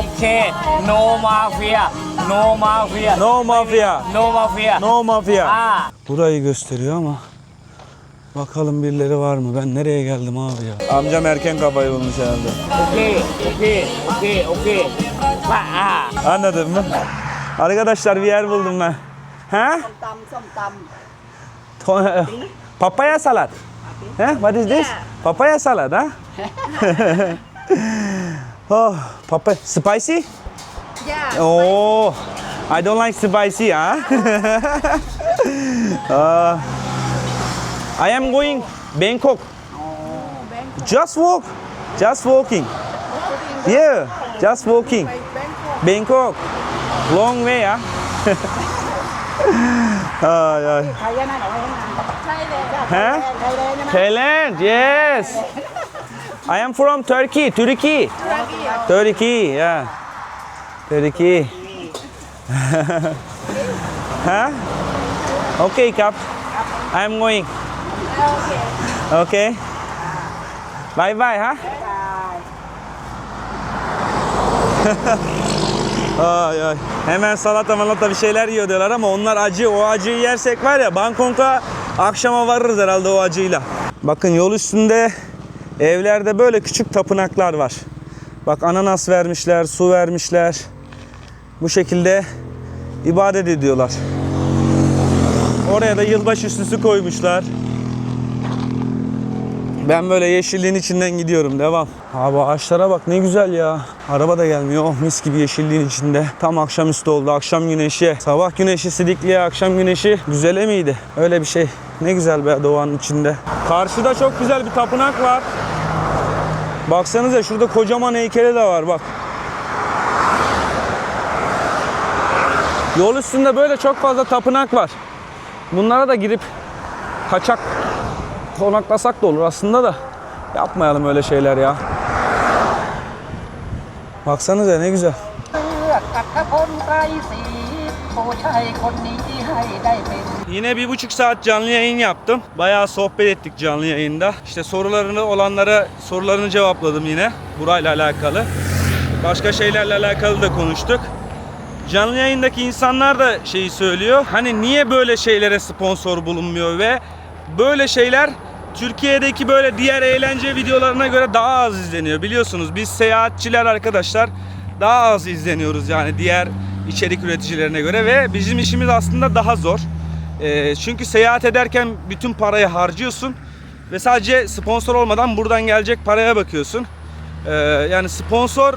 okay no mafia no mafia No mafia. no mafia No mafia. ah Burayı gösteriyor ama bakalım birileri var mı? Ben nereye geldim abi ya? Amcam erken kafayı bulmuş herhalde. okay okay okay okay ah Anladın mı? Arkadaşlar bir yer buldum ben. Ha? ตำส้มต To- Papaya salad. Ha? What is this? Papaya salad, ha? Oh, Papa, spicy? Yeah. Oh, spicy. I don't like spicy, huh? uh, I am going Bangkok. Oh, Bangkok. Just walk, just walking. walking. Yeah, just walking. Bangkok. Long way, huh? uh, uh. yeah. Thailand, huh? Thailand, yes. I am from Turkey, Turkey. Turkey, yeah. Turkey. huh? Okay, Kap. I'm going. Okay. Bye bye, huh? ay ay. Hemen salata malata bir şeyler yiyor diyorlar ama onlar acı. O acıyı yersek var ya Bangkok'a akşama varırız herhalde o acıyla. Bakın yol üstünde evlerde böyle küçük tapınaklar var. Bak ananas vermişler, su vermişler. Bu şekilde ibadet ediyorlar. Oraya da yılbaşı süsü koymuşlar. Ben böyle yeşilliğin içinden gidiyorum. Devam. Abi ağaçlara bak ne güzel ya. Araba da gelmiyor. Oh mis gibi yeşilliğin içinde. Tam akşamüstü oldu. Akşam güneşi. Sabah güneşi Sidikli'ye, akşam güneşi güzele miydi? Öyle bir şey. Ne güzel be doğanın içinde. Karşıda çok güzel bir tapınak var. Baksanıza şurada kocaman heykeli de var bak. Yol üstünde böyle çok fazla tapınak var. Bunlara da girip kaçak konaklasak da olur aslında da yapmayalım öyle şeyler ya. Baksanıza ne güzel. เลือกอัธพลไกรศรีโทใช่คนนี้ให้ได้เป็น Yine bir buçuk saat canlı yayın yaptım. Bayağı sohbet ettik canlı yayında. İşte sorularını olanlara sorularını cevapladım yine. Burayla alakalı. Başka şeylerle alakalı da konuştuk. Canlı yayındaki insanlar da şeyi söylüyor. Hani niye böyle şeylere sponsor bulunmuyor ve böyle şeyler Türkiye'deki böyle diğer eğlence videolarına göre daha az izleniyor. Biliyorsunuz biz seyahatçiler arkadaşlar daha az izleniyoruz yani diğer içerik üreticilerine göre ve bizim işimiz aslında daha zor. Ee, çünkü seyahat ederken bütün parayı harcıyorsun ve sadece sponsor olmadan buradan gelecek paraya bakıyorsun. Ee, yani sponsor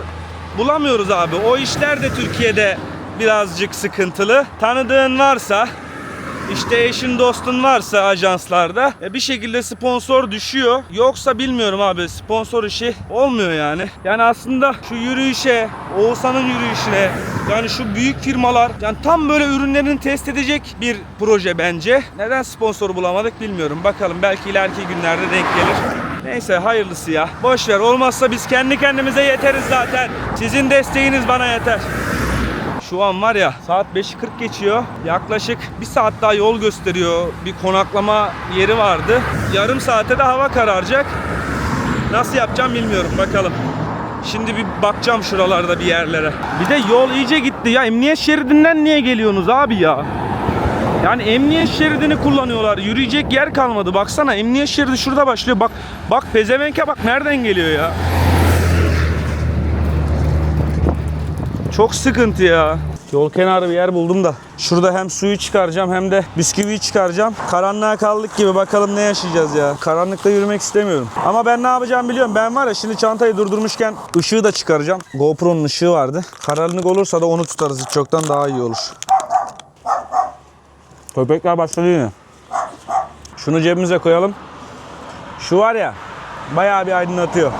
bulamıyoruz abi. O işler de Türkiye'de birazcık sıkıntılı. Tanıdığın varsa işte eşin dostun varsa ajanslarda e, bir şekilde sponsor düşüyor. Yoksa bilmiyorum abi sponsor işi olmuyor yani. Yani aslında şu yürüyüşe, Oğuzhan'ın yürüyüşüne yani şu büyük firmalar yani tam böyle ürünlerini test edecek bir proje bence. Neden sponsor bulamadık bilmiyorum. Bakalım belki ileriki günlerde denk gelir. Neyse hayırlısı ya. Boş ver olmazsa biz kendi kendimize yeteriz zaten. Sizin desteğiniz bana yeter. Şu an var ya saat 5'i 40 geçiyor. Yaklaşık bir saat daha yol gösteriyor. Bir konaklama yeri vardı. Yarım saate de hava kararacak. Nasıl yapacağım bilmiyorum bakalım. Şimdi bir bakacağım şuralarda bir yerlere. Bir de yol iyice gitti ya. Emniyet şeridinden niye geliyorsunuz abi ya? Yani emniyet şeridini kullanıyorlar. Yürüyecek yer kalmadı. Baksana emniyet şeridi şurada başlıyor. Bak bak pezevenke bak nereden geliyor ya. Çok sıkıntı ya. Yol kenarı bir yer buldum da. Şurada hem suyu çıkaracağım hem de bisküviyi çıkaracağım. Karanlığa kaldık gibi bakalım ne yaşayacağız ya. Karanlıkta yürümek istemiyorum. Ama ben ne yapacağımı biliyorum. Ben var ya şimdi çantayı durdurmuşken ışığı da çıkaracağım. GoPro'nun ışığı vardı. Karanlık olursa da onu tutarız. Hiç çoktan daha iyi olur. Köpekler başladı yine. Şunu cebimize koyalım. Şu var ya bayağı bir aydınlatıyor.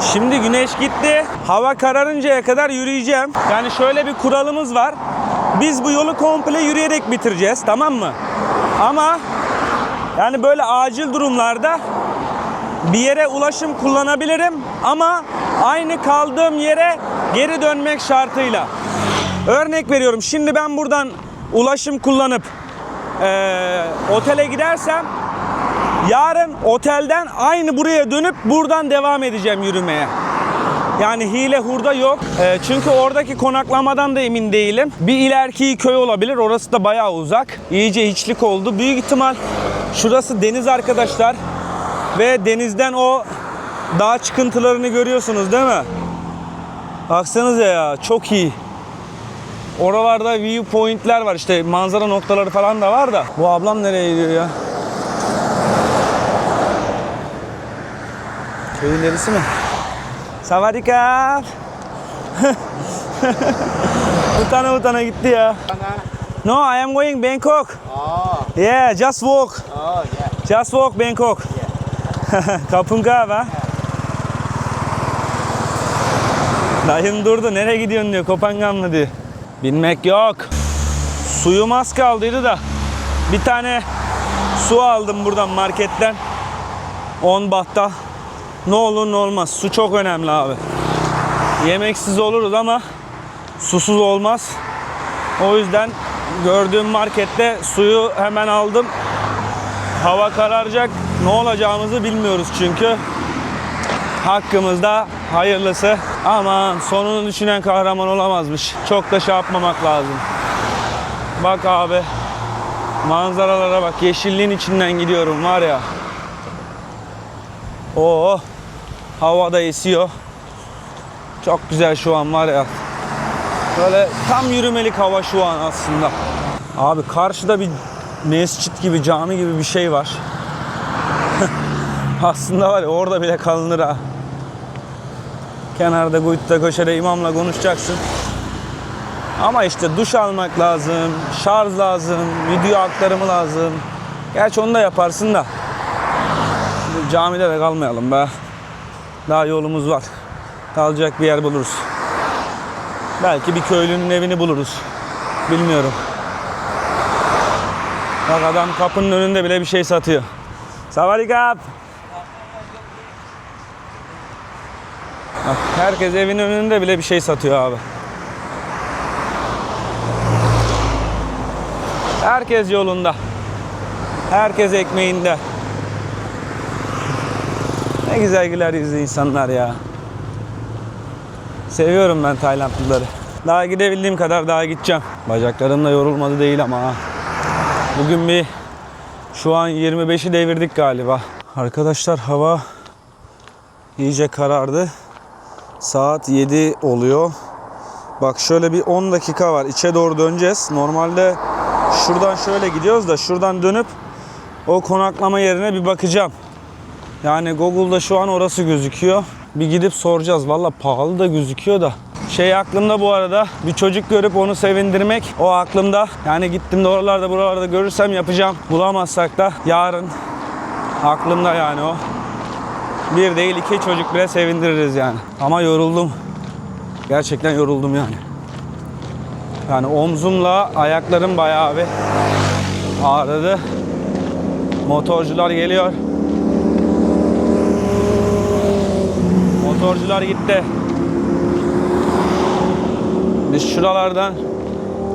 Şimdi güneş gitti. Hava kararıncaya kadar yürüyeceğim. Yani şöyle bir kuralımız var. Biz bu yolu komple yürüyerek bitireceğiz tamam mı? Ama yani böyle acil durumlarda bir yere ulaşım kullanabilirim ama aynı kaldığım yere geri dönmek şartıyla. Örnek veriyorum şimdi ben buradan ulaşım kullanıp eee, otele gidersem yarın otelden aynı buraya dönüp buradan devam edeceğim yürümeye. Yani hile hurda yok. Ee, çünkü oradaki konaklamadan da emin değilim. Bir ileriki köy olabilir. Orası da bayağı uzak. İyice hiçlik oldu. Büyük ihtimal şurası deniz arkadaşlar. Ve denizden o dağ çıkıntılarını görüyorsunuz değil mi? Baksanıza ya çok iyi. Oralarda viewpointler var işte manzara noktaları falan da var da. Bu ablam nereye gidiyor ya? Köyün neresi mi? Savadika. utana utana gitti ya. No, I am going Bangkok. Yeah, just walk. Just walk Bangkok. Kapunga ha? Dayım durdu. Nereye gidiyorsun diyor. Kopangan mı diyor. Bilmek yok. Suyum az kaldıydı da. Bir tane su aldım buradan marketten. 10 bahta. Ne olur ne olmaz. Su çok önemli abi. Yemeksiz oluruz ama susuz olmaz. O yüzden gördüğüm markette suyu hemen aldım. Hava kararacak. Ne olacağımızı bilmiyoruz çünkü. Hakkımızda hayırlısı. Aman sonunu düşünen kahraman olamazmış. Çok da şey yapmamak lazım. Bak abi. Manzaralara bak. Yeşilliğin içinden gidiyorum var ya. Oo. Havada esiyor. Çok güzel şu an var ya. Böyle tam yürümelik hava şu an aslında. Abi karşıda bir mescit gibi, cami gibi bir şey var. aslında var ya orada bile kalınır ha. Kenarda kuyutta köşede imamla konuşacaksın. Ama işte duş almak lazım, şarj lazım, video aktarımı lazım. Gerçi onu da yaparsın da. Bu camide de kalmayalım be. Daha yolumuz var. Kalacak bir yer buluruz. Belki bir köylünün evini buluruz. Bilmiyorum. Bak adam kapının önünde bile bir şey satıyor. Savarikap. Bak herkes evin önünde bile bir şey satıyor abi. Herkes yolunda. Herkes ekmeğinde. Ne güzel güler yüzlü insanlar ya. Seviyorum ben Taylandlıları. Daha gidebildiğim kadar daha gideceğim. Bacaklarım da yorulmadı değil ama ha. Bugün bir şu an 25'i devirdik galiba. Arkadaşlar hava iyice karardı. Saat 7 oluyor. Bak şöyle bir 10 dakika var. İçe doğru döneceğiz. Normalde şuradan şöyle gidiyoruz da şuradan dönüp o konaklama yerine bir bakacağım. Yani Google'da şu an orası gözüküyor. Bir gidip soracağız. Valla pahalı da gözüküyor da. Şey aklımda bu arada bir çocuk görüp onu sevindirmek o aklımda. Yani gittim de oralarda buralarda görürsem yapacağım. Bulamazsak da yarın aklımda yani o. Bir değil iki çocuk bile sevindiririz yani. Ama yoruldum. Gerçekten yoruldum yani. Yani omzumla ayaklarım bayağı bir ağrıdı. Motorcular geliyor. Motorcular gitti. Biz şuralardan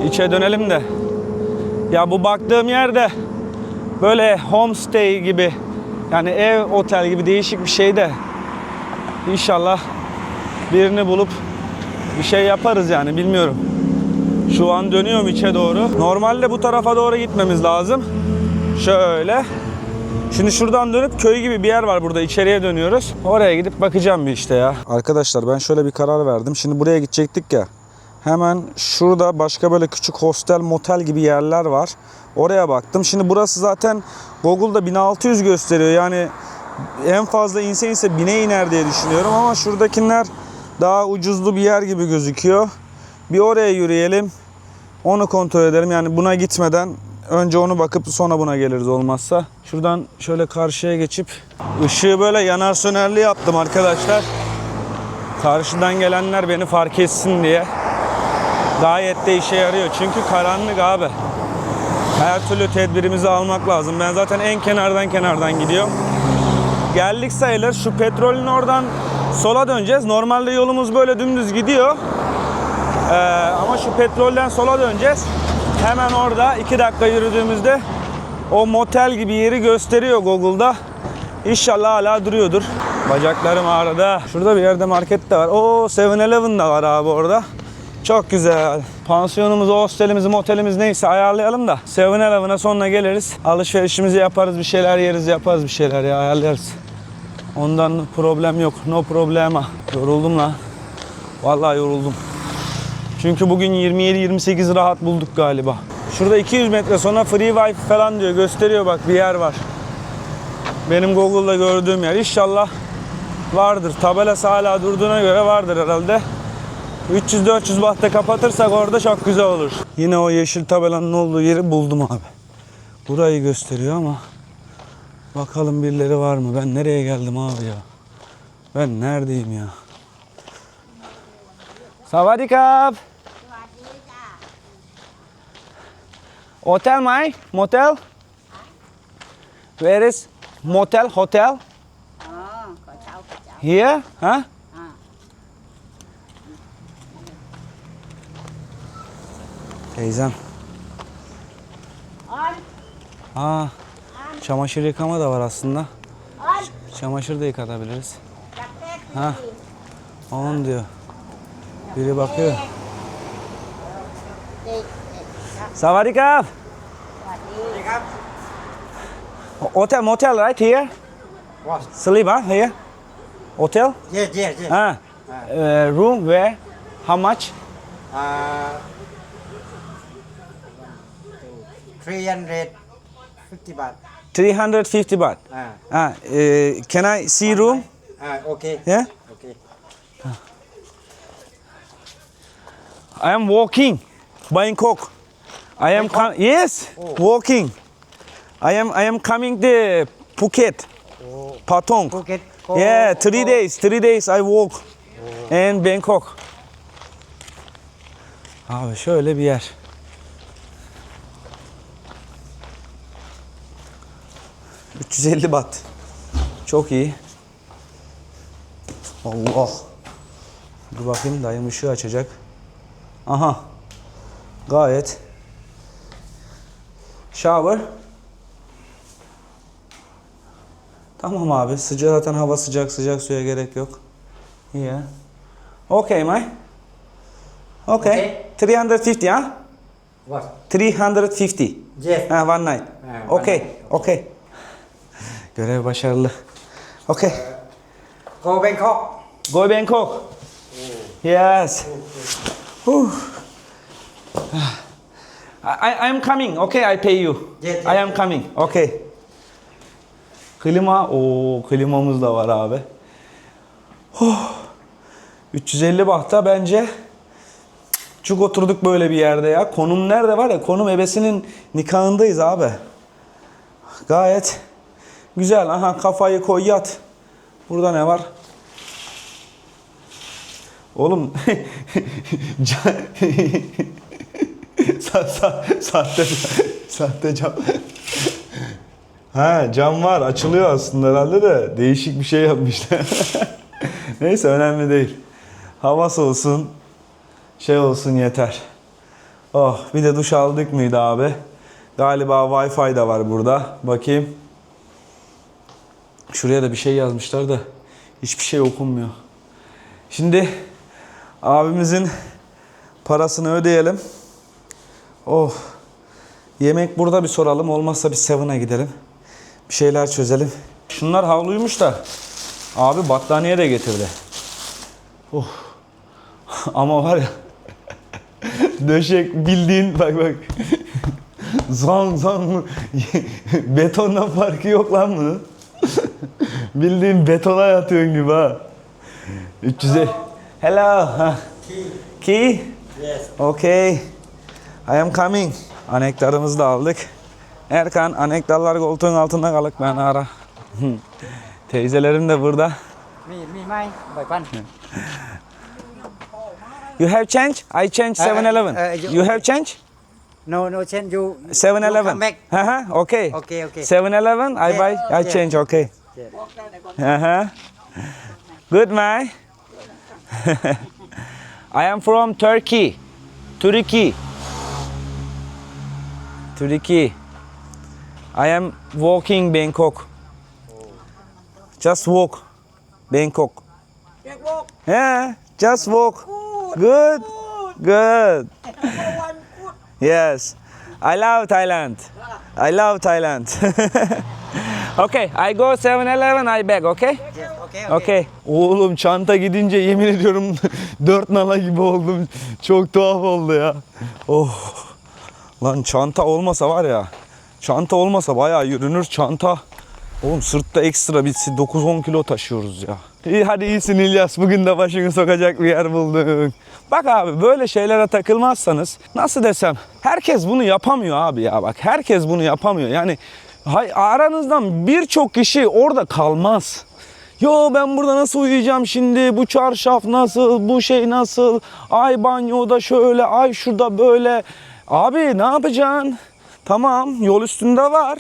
içe dönelim de. Ya bu baktığım yerde böyle homestay gibi yani ev otel gibi değişik bir şey de İnşallah birini bulup bir şey yaparız yani bilmiyorum. Şu an dönüyorum içe doğru. Normalde bu tarafa doğru gitmemiz lazım. Şöyle. Şimdi şuradan dönüp köy gibi bir yer var burada içeriye dönüyoruz. Oraya gidip bakacağım bir işte ya. Arkadaşlar ben şöyle bir karar verdim. Şimdi buraya gidecektik ya. Hemen şurada başka böyle küçük hostel motel gibi yerler var. Oraya baktım. Şimdi burası zaten Google'da 1600 gösteriyor. Yani en fazla inse inse 1000'e iner diye düşünüyorum ama şuradakiler daha ucuzlu bir yer gibi gözüküyor. Bir oraya yürüyelim. Onu kontrol edelim. Yani buna gitmeden önce onu bakıp sonra buna geliriz olmazsa. Şuradan şöyle karşıya geçip ışığı böyle yanar sönerli yaptım arkadaşlar. Karşıdan gelenler beni fark etsin diye. Gayet de işe yarıyor. Çünkü karanlık abi. Her türlü tedbirimizi almak lazım. Ben zaten en kenardan kenardan gidiyorum. Geldik sayılır. Şu petrolün oradan sola döneceğiz. Normalde yolumuz böyle dümdüz gidiyor. Ee, ama şu petrolden sola döneceğiz. Hemen orada 2 dakika yürüdüğümüzde o motel gibi yeri gösteriyor Google'da. İnşallah hala duruyordur. Bacaklarım ağrıdı. Şurada bir yerde market de var. Oo 7-Eleven de var abi orada. Çok güzel. Pansiyonumuzu, hostelimizi, motelimiz neyse ayarlayalım da 7-Eleven'a sonra geliriz. Alışverişimizi yaparız, bir şeyler yeriz, yaparız bir şeyler ya ayarlarız. Ondan problem yok. No problema. Yoruldum lan. Vallahi yoruldum. Çünkü bugün 27-28 rahat bulduk galiba. Şurada 200 metre sonra free wifi falan diyor. Gösteriyor bak bir yer var. Benim Google'da gördüğüm yer. İnşallah vardır. Tabelası hala durduğuna göre vardır herhalde. 300-400 bahte kapatırsak orada çok güzel olur. Yine o yeşil tabelanın olduğu yeri buldum abi. Burayı gösteriyor ama bakalım birileri var mı? Ben nereye geldim abi ya? Ben neredeyim ya? Savadikap. Hotel my motel. Where is motel hotel? Cháu. Here? Huh? À. Teyzem. Ân, Aa, çamaşır yıkama da var aslında. ân, Çamaşır da yıkatabiliriz. Ha. Onun diyor. Biri bakıyor. Đi. đi. Savadikap. Hotel, motel right here? What? Sleep, huh? Here? Hotel? Yes, yes, yes. Ha. Uh, room where? How much? Uh, 350 baht. 350 baht. Ah, Ah, uh, can I see room? ah, okay. Yeah? Okay. I am walking Bangkok. I am com- yes, walking. I am I am coming to Phuket. Patong. Phuket. Yeah, three days. Three days I walk. And Bangkok. Abi şöyle bir yer. ...350 baht. Çok iyi. Allah. Dur bakayım dayım ışığı açacak. Aha. Gayet. Shower. Tamam abi. Sıcak zaten hava sıcak. Sıcak suya gerek yok. Yeah. Okay, my. Okay. Okay. 350 ha? What? 350. Yes. Ha, one night. Ha, one Okay. night. Okay. Görev başarılı. Okay. Go Bangkok. Go Bangkok. Yes. Whew. I, I am coming. Okay, I pay you. Yes, yes, I am coming. Okay. Klima. o klimamız da var abi. Huh. 350 bahta bence çok oturduk böyle bir yerde ya. Konum nerede var ya? Konum ebesinin nikahındayız abi. Gayet güzel. Aha kafayı koy yat. Burada ne var? Oğlum sa, sa, sahte sahte cam. Ha cam var açılıyor aslında herhalde de değişik bir şey yapmışlar. Neyse önemli değil. Hava soğusun şey olsun yeter. Oh bir de duş aldık mıydı abi? Galiba Wi-Fi da var burada. Bakayım. Şuraya da bir şey yazmışlar da hiçbir şey okunmuyor. Şimdi abimizin parasını ödeyelim. Oh. Yemek burada bir soralım. Olmazsa bir Seven'a gidelim. Bir şeyler çözelim. Şunlar havluymuş da. Abi battaniye de getirdi. Oh. Ama var ya. döşek bildiğin bak bak. zang zang. Betondan farkı yok lan bunun. bildiğin betona yatıyorsun gibi ha. 300'e. Hello. Ha. Key? Yes. Okay. I am coming. Anektarımızı da aldık. Erkan anektarlar koltuğun altında kalık ben ara. Teyzelerim de burada. Mi mai, bảy phân. You have change? I change Uh, 7-Eleven. uh, you- You have change? No, no, send you. you 7-Eleven. come back. Uh-huh. Okay. Okay, okay. 7-Eleven, I Yeah, buy, I yeah. change, okay. Yeah. Uh-huh. Good, my. I am from Turkey. Turkey. Turkey. I am walking Bangkok. Just walk. Bangkok. Yeah, just walk. Good. Good. Yes. I love Thailand. I love Thailand. okay, I go 7-Eleven, I back, okay? Okay, Okay. Oğlum çanta gidince yemin ediyorum dört nala gibi oldum. Çok tuhaf oldu ya. Oh. Lan çanta olmasa var ya. Çanta olmasa bayağı yürünür çanta. Oğlum sırtta ekstra bitsi 9-10 kilo taşıyoruz ya. İyi hadi iyisin İlyas. Bugün de başını sokacak bir yer buldun. Bak abi böyle şeylere takılmazsanız nasıl desem herkes bunu yapamıyor abi ya bak herkes bunu yapamıyor. Yani hay, aranızdan birçok kişi orada kalmaz. Yo ben burada nasıl uyuyacağım şimdi? Bu çarşaf nasıl? Bu şey nasıl? Ay banyoda şöyle, ay şurada böyle. Abi ne yapacaksın? Tamam yol üstünde var.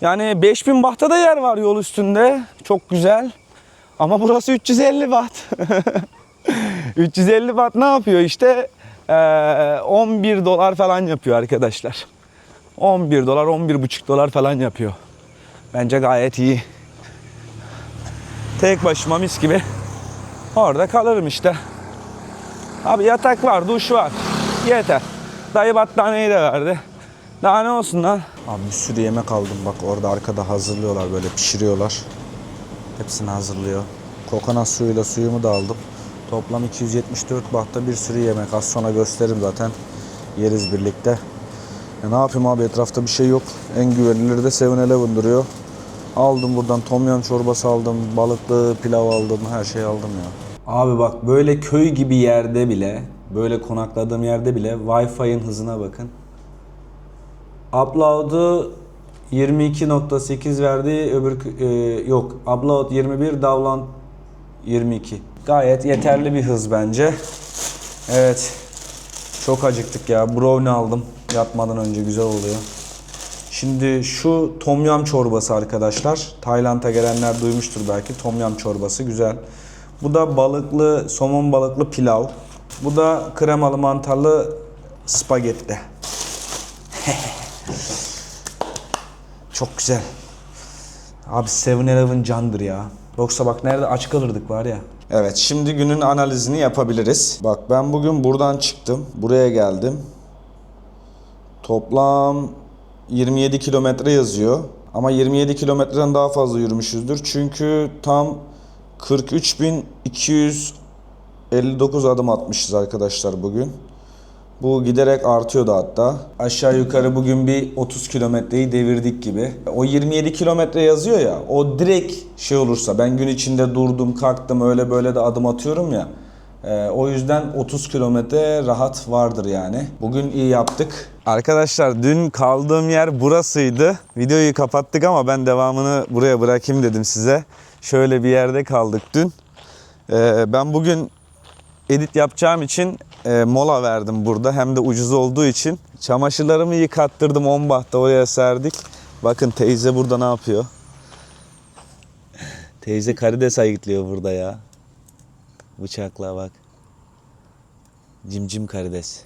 Yani 5000 bahta da yer var yol üstünde. Çok güzel. Ama burası 350 watt. 350 watt ne yapıyor işte? Ee, 11 dolar falan yapıyor arkadaşlar. 11 dolar, 11,5 dolar falan yapıyor. Bence gayet iyi. Tek başıma mis gibi orada kalırım işte. Abi yatak var, duş var. Yeter. Dayı battaniyeyi de verdi. Daha ne olsun lan? Abi bir sürü yemek aldım bak orada arkada hazırlıyorlar böyle pişiriyorlar. Hepsini hazırlıyor. Kokonat suyuyla suyumu da aldım. Toplam 274 bahta bir sürü yemek. Az sonra gösteririm zaten. Yeriz birlikte. Ya ne yapayım abi etrafta bir şey yok. En güvenilir de 7-Eleven duruyor. Aldım buradan tom yum çorbası aldım, balıklı pilav aldım, her şeyi aldım ya. Abi bak böyle köy gibi yerde bile, böyle konakladığım yerde bile Wi-Fi'nin hızına bakın. Upload'u 22.8 verdi, öbür e, yok. Upload 21, download 22. Gayet yeterli bir hız bence. Evet. Çok acıktık ya. Brownie aldım. Yatmadan önce güzel oluyor. Şimdi şu tom yum çorbası arkadaşlar. Tayland'a gelenler duymuştur belki. Tom yum çorbası güzel. Bu da balıklı, somon balıklı pilav. Bu da kremalı mantarlı spagetti. Çok güzel. Abi 7-Eleven candır ya. Yoksa bak nerede aç kalırdık var ya. Evet şimdi günün analizini yapabiliriz. Bak ben bugün buradan çıktım. Buraya geldim. Toplam 27 kilometre yazıyor. Ama 27 kilometreden daha fazla yürümüşüzdür. Çünkü tam 43.259 adım atmışız arkadaşlar bugün. Bu giderek artıyordu hatta. Aşağı yukarı bugün bir 30 kilometreyi devirdik gibi. O 27 kilometre yazıyor ya, o direkt şey olursa ben gün içinde durdum, kalktım öyle böyle de adım atıyorum ya. Ee, o yüzden 30 kilometre rahat vardır yani. Bugün iyi yaptık. Arkadaşlar dün kaldığım yer burasıydı. Videoyu kapattık ama ben devamını buraya bırakayım dedim size. Şöyle bir yerde kaldık dün. Ee, ben bugün edit yapacağım için e, mola verdim burada. Hem de ucuz olduğu için. Çamaşırlarımı yıkattırdım 10 bahta oraya serdik. Bakın teyze burada ne yapıyor? Teyze karides ayıklıyor burada ya. Bıçakla bak. Cimcim karides.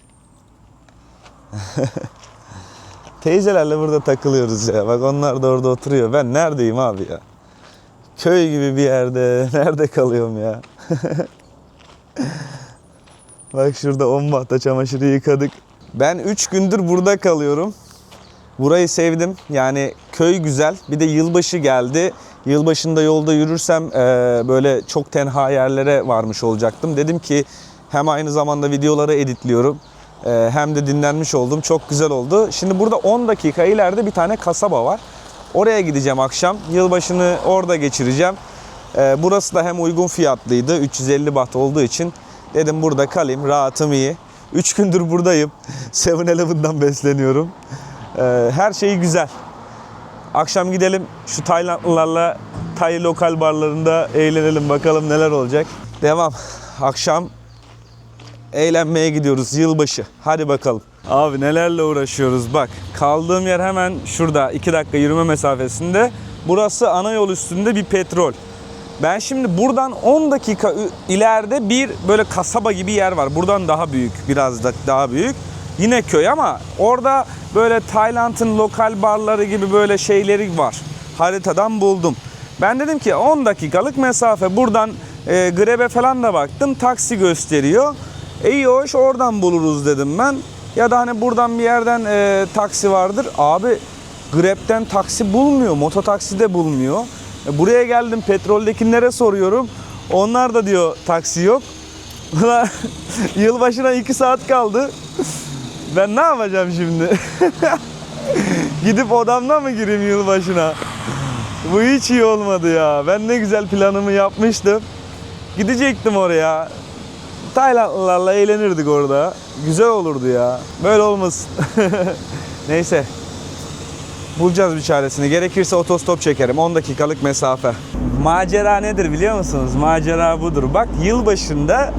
Teyzelerle burada takılıyoruz ya. Bak onlar da orada oturuyor. Ben neredeyim abi ya? Köy gibi bir yerde. Nerede kalıyorum ya? Bak şurada 10 bahta çamaşırı yıkadık. Ben 3 gündür burada kalıyorum. Burayı sevdim. Yani köy güzel. Bir de yılbaşı geldi. Yılbaşında yolda yürürsem e, böyle çok tenha yerlere varmış olacaktım. Dedim ki hem aynı zamanda videoları editliyorum. e, hem de dinlenmiş oldum. Çok güzel oldu. Şimdi burada 10 dakika ileride bir tane kasaba var. Oraya gideceğim akşam. Yılbaşını orada geçireceğim. E, burası da hem uygun fiyatlıydı. 350 baht olduğu için dedim burada kalayım. Rahatım iyi. 3 gündür buradayım. 7-Eleven'dan besleniyorum. E, her şey güzel. Akşam gidelim şu Taylandlılarla Tay lokal barlarında eğlenelim bakalım neler olacak. Devam. Akşam eğlenmeye gidiyoruz yılbaşı. Hadi bakalım. Abi nelerle uğraşıyoruz bak. Kaldığım yer hemen şurada 2 dakika yürüme mesafesinde. Burası ana yol üstünde bir petrol. Ben şimdi buradan 10 dakika ileride bir böyle kasaba gibi yer var. Buradan daha büyük, biraz da daha büyük. Yine köy ama orada böyle Tayland'ın lokal barları gibi böyle şeyleri var. Haritadan buldum. Ben dedim ki 10 dakikalık mesafe buradan e, Grebe falan da baktım taksi gösteriyor. E iyi hoş oradan buluruz dedim ben. Ya da hani buradan bir yerden e, taksi vardır. Abi Grab'den taksi bulmuyor, mototaksi de bulmuyor. E, buraya geldim petroldekilere soruyorum. Onlar da diyor taksi yok. Yılbaşına 2 saat kaldı. Ben ne yapacağım şimdi? Gidip odamda mı gireyim yılbaşına? Bu hiç iyi olmadı ya. Ben ne güzel planımı yapmıştım. Gidecektim oraya. Taylandlılarla eğlenirdik orada. Güzel olurdu ya. Böyle olmasın. Neyse. Bulacağız bir çaresini. Gerekirse otostop çekerim. 10 dakikalık mesafe. Macera nedir biliyor musunuz? Macera budur. Bak yılbaşında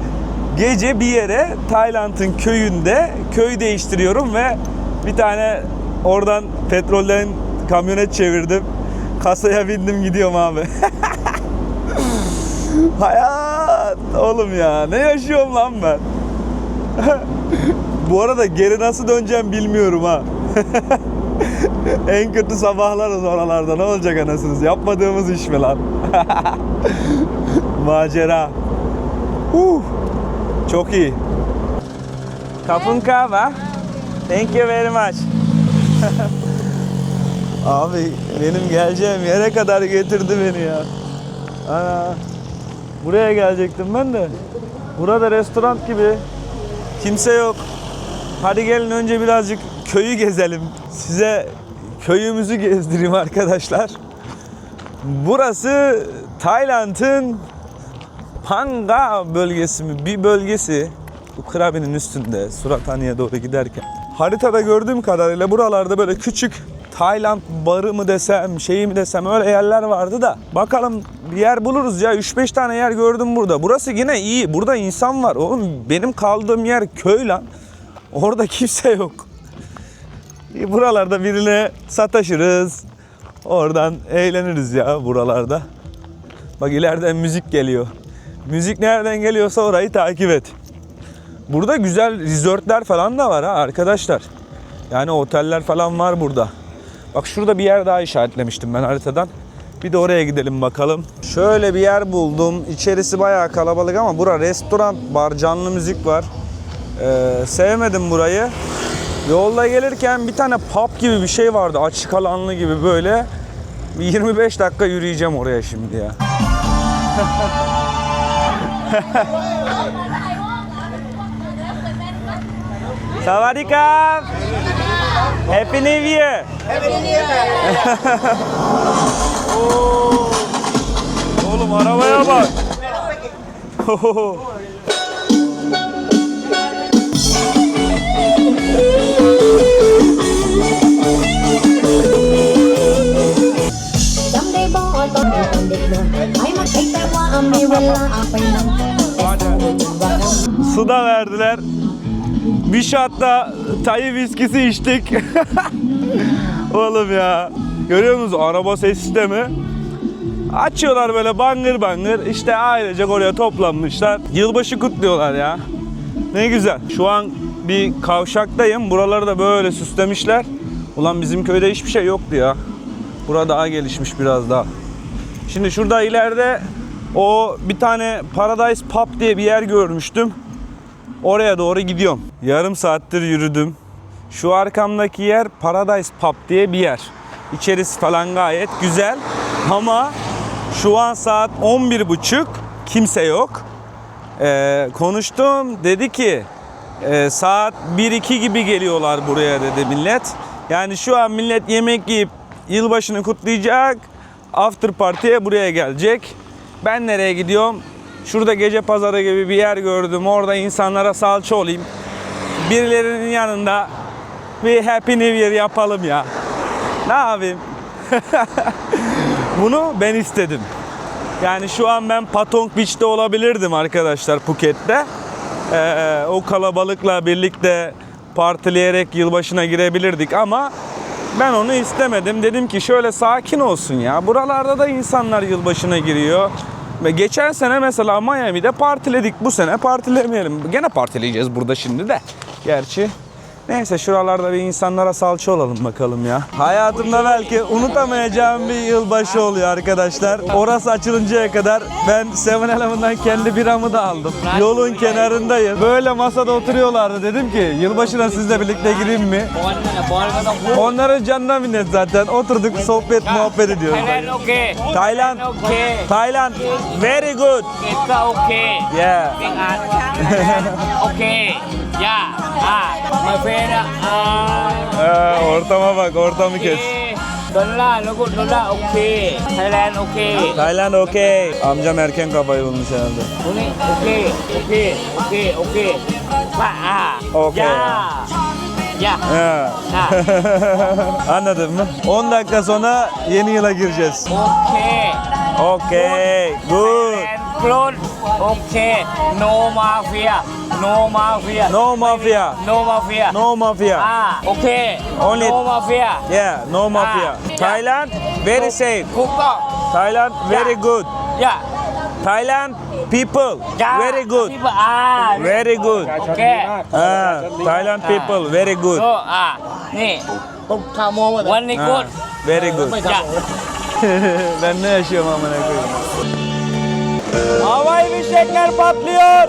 gece bir yere Tayland'ın köyünde köy değiştiriyorum ve bir tane oradan petrolden kamyonet çevirdim. Kasaya bindim gidiyorum abi. Hayat oğlum ya ne yaşıyorum lan ben. Bu arada geri nasıl döneceğim bilmiyorum ha. en kötü sabahlarız oralarda ne olacak anasınız yapmadığımız iş mi lan? Macera. Uh, çok iyi. Kapın kahve. Thank you very much. Abi benim geleceğim yere kadar getirdi beni ya. Ana. Buraya gelecektim ben de. Burada restoran gibi. Kimse yok. Hadi gelin önce birazcık köyü gezelim. Size köyümüzü gezdireyim arkadaşlar. Burası Tayland'ın Panga bölgesi mi? Bir bölgesi. Bu Krabi'nin üstünde Surathane'ye doğru giderken. Haritada gördüğüm kadarıyla buralarda böyle küçük Tayland barı mı desem, şeyi mi desem öyle yerler vardı da. Bakalım bir yer buluruz ya. 3-5 tane yer gördüm burada. Burası yine iyi. Burada insan var. Oğlum benim kaldığım yer köy lan. Orada kimse yok. Buralarda birine sataşırız. Oradan eğleniriz ya buralarda. Bak ileriden müzik geliyor. Müzik nereden geliyorsa orayı takip et. Burada güzel resortlar falan da var ha arkadaşlar. Yani oteller falan var burada. Bak şurada bir yer daha işaretlemiştim ben haritadan. Bir de oraya gidelim bakalım. Şöyle bir yer buldum. İçerisi bayağı kalabalık ama bura restoran, bar, canlı müzik var. Ee, sevmedim burayı. Yolda gelirken bir tane pub gibi bir şey vardı. Açık alanlı gibi böyle. Bir 25 dakika yürüyeceğim oraya şimdi ya. Savadikap. Happy New Year. Oo. Oğlum arabaya bak. Su da verdiler. Bir shot da Tayi viskisi içtik. Oğlum ya. Görüyor musunuz araba ses sistemi? Açıyorlar böyle bangır bangır. İşte ailecek oraya toplanmışlar. Yılbaşı kutluyorlar ya. Ne güzel. Şu an bir kavşaktayım. Buraları da böyle süslemişler. Ulan bizim köyde hiçbir şey yoktu ya. Burada daha gelişmiş biraz daha. Şimdi şurada ileride o bir tane Paradise Pub diye bir yer görmüştüm. Oraya doğru gidiyorum. Yarım saattir yürüdüm. Şu arkamdaki yer Paradise Pub diye bir yer. İçerisi falan gayet güzel. Ama şu an saat 11.30. Kimse yok. Ee, konuştum. Dedi ki e, saat 1-2 gibi geliyorlar buraya dedi millet. Yani şu an millet yemek yiyip yılbaşını kutlayacak. After party'ye buraya gelecek. Ben nereye gidiyorum? Şurada gece pazarı gibi bir yer gördüm. Orada insanlara salça olayım. Birilerinin yanında bir Happy New Year yapalım ya. Ne yapayım? Bunu ben istedim. Yani şu an ben Patong Beach'te olabilirdim arkadaşlar Phuket'te. Ee, o kalabalıkla birlikte partileyerek yılbaşına girebilirdik ama ben onu istemedim. Dedim ki şöyle sakin olsun ya. Buralarda da insanlar yılbaşına giriyor. Ve geçen sene mesela Miami'de partiledik. Bu sene partilemeyelim. Gene partileyeceğiz burada şimdi de. Gerçi Neyse şuralarda bir insanlara salça olalım bakalım ya. Hayatımda belki unutamayacağım bir yılbaşı oluyor arkadaşlar. Orası açılıncaya kadar ben 7-Eleven'dan kendi biramı da aldım. Yolun kenarındayım. Böyle masada oturuyorlardı. Dedim ki yılbaşına sizle birlikte gireyim mi? Onların canına minnet zaten. Oturduk sohbet muhabbet ediyoruz. Tayland okay. Tayland. Tayland. Very good. It's okay. Yeah. okay. Ya. Ha. My friend. Uh, ortama bak ortamı kes. Eh, okay. Dolar, logo dolar okey. Thailand okey. Tayland okey. Amcam erken kafayı bulmuş herhalde. Bu ne? Okey. Okey. Okey. Okey. Okey. Ya. Ya. Ha. Anladın mı? 10 dakika sonra yeni yıla gireceğiz. Okey. Okey. Good. Thailand close. Okey. No mafia. no mafia No mafia. no mafia No mafia. อ่าโอเค Only- no mafia Yeah, no mafia. Ah. Thailand very safe. ถูกต้อง Thailand very good. ย่า Thailand people ย่า very good. ที่ว่าอ่า Very good. โอเค Ah, Thailand people very good. ก็อ่านี่วันนี้กู Ah, very good. ย่า ben ne yaşıyorum amına koyayım. Havai fişekler patlıyor.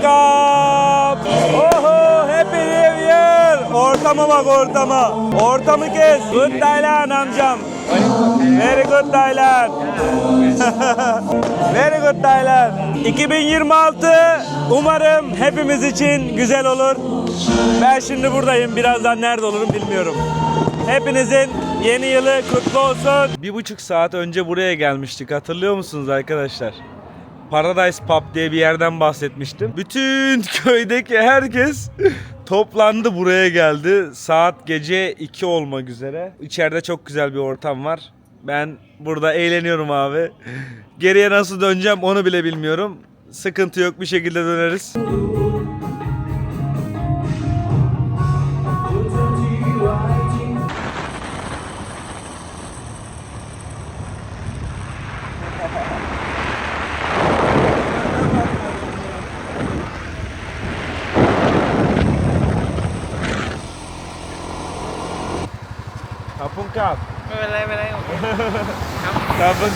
Savadikap. Oho happy new year. Ortama bak ortama. Ortamı kes. Good Thailand amcam. Very good Thailand. Very good Thailand. 2026 umarım hepimiz için güzel olur. Ben şimdi buradayım. Birazdan nerede olurum bilmiyorum. Hepinizin yeni yılı kutlu olsun. Bir buçuk saat önce buraya gelmiştik. Hatırlıyor musunuz arkadaşlar? Paradise Pub diye bir yerden bahsetmiştim. Bütün köydeki herkes toplandı buraya geldi. Saat gece 2 olmak üzere. İçeride çok güzel bir ortam var. Ben burada eğleniyorum abi. Geriye nasıl döneceğim onu bile bilmiyorum. Sıkıntı yok bir şekilde döneriz.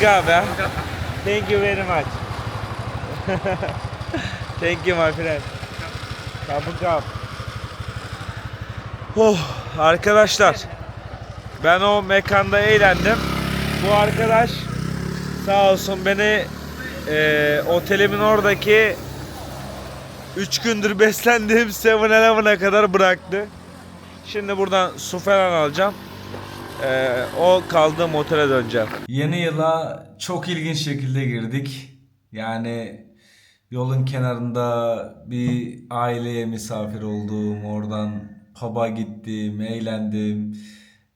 Kap ya. Thank you very much. Thank you my friend. Kapın kap. Oh, arkadaşlar. Ben o mekanda eğlendim. Bu arkadaş sağ olsun beni e, otelimin oradaki 3 gündür beslendiğim 7-Eleven'a kadar bıraktı. Şimdi buradan su falan alacağım. Ee, o kaldığım otele döneceğim. Yeni yıla çok ilginç şekilde girdik. Yani yolun kenarında bir aileye misafir oldum. Oradan pub'a gittim, eğlendim.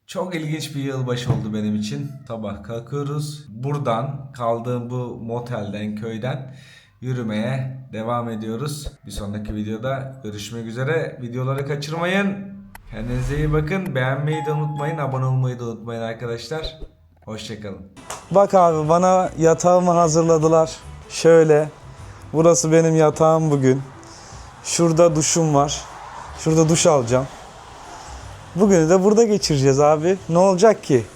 Çok ilginç bir yılbaşı oldu benim için. Sabah kalkıyoruz. Buradan kaldığım bu motelden, köyden yürümeye devam ediyoruz. Bir sonraki videoda görüşmek üzere. Videoları kaçırmayın. Kendinize iyi bakın. Beğenmeyi de unutmayın. Abone olmayı da unutmayın arkadaşlar. Hoşçakalın. Bak abi bana yatağımı hazırladılar. Şöyle. Burası benim yatağım bugün. Şurada duşum var. Şurada duş alacağım. Bugünü de burada geçireceğiz abi. Ne olacak ki?